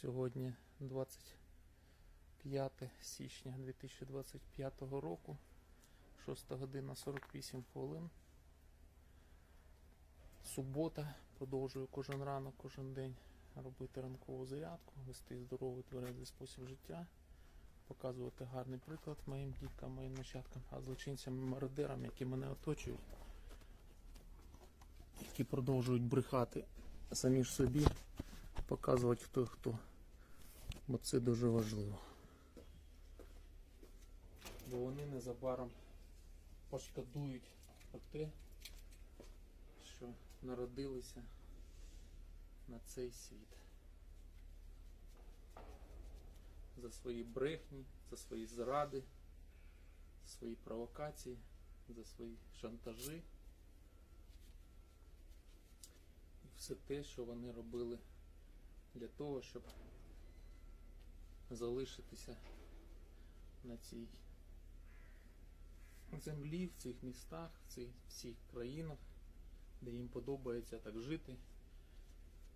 Сьогодні 25 січня 2025 року, 6 година 48 хвилин. Субота. Продовжую кожен ранок, кожен день робити ранкову зарядку, вести здоровий тверезий спосіб життя, показувати гарний приклад моїм діткам, моїм нащадкам, а злочинцям мародерам, які мене оточують, які продовжують брехати самі ж собі, показувати хто хто. Бо це дуже важливо. Бо вони незабаром пошкодують про те, що народилися на цей світ. За свої брехні, за свої зради, за свої провокації, за свої шантажі. І все те, що вони робили для того, щоб залишитися на цій землі, в цих містах, в цих всіх країнах, де їм подобається так жити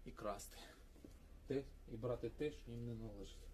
і красти. Те, і брати те, що їм не належить.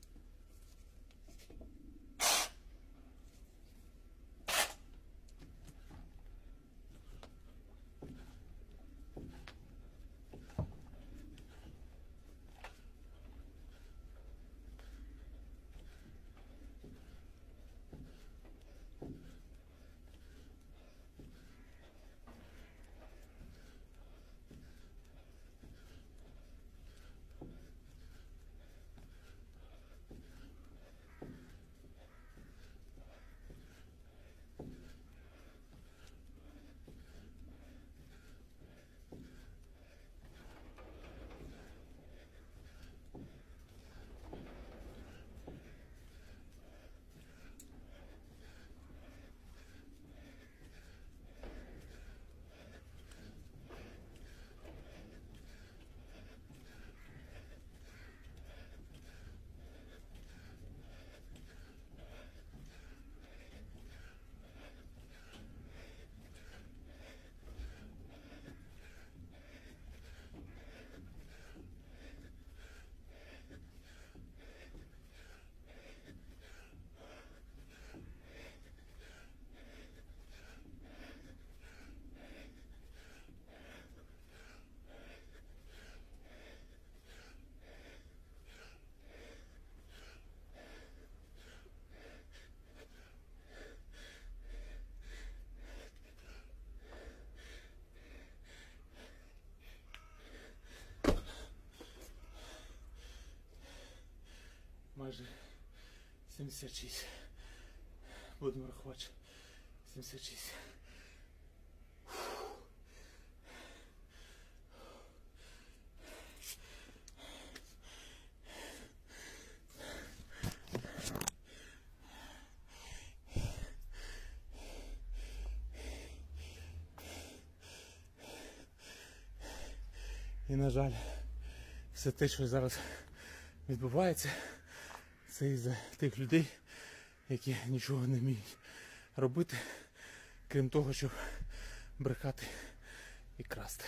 Майже 76. Будемо рахувати. 76. І, на жаль, все те, що зараз відбувається, це із-за тих людей, які нічого не вміють робити, крім того, щоб брехати і красти.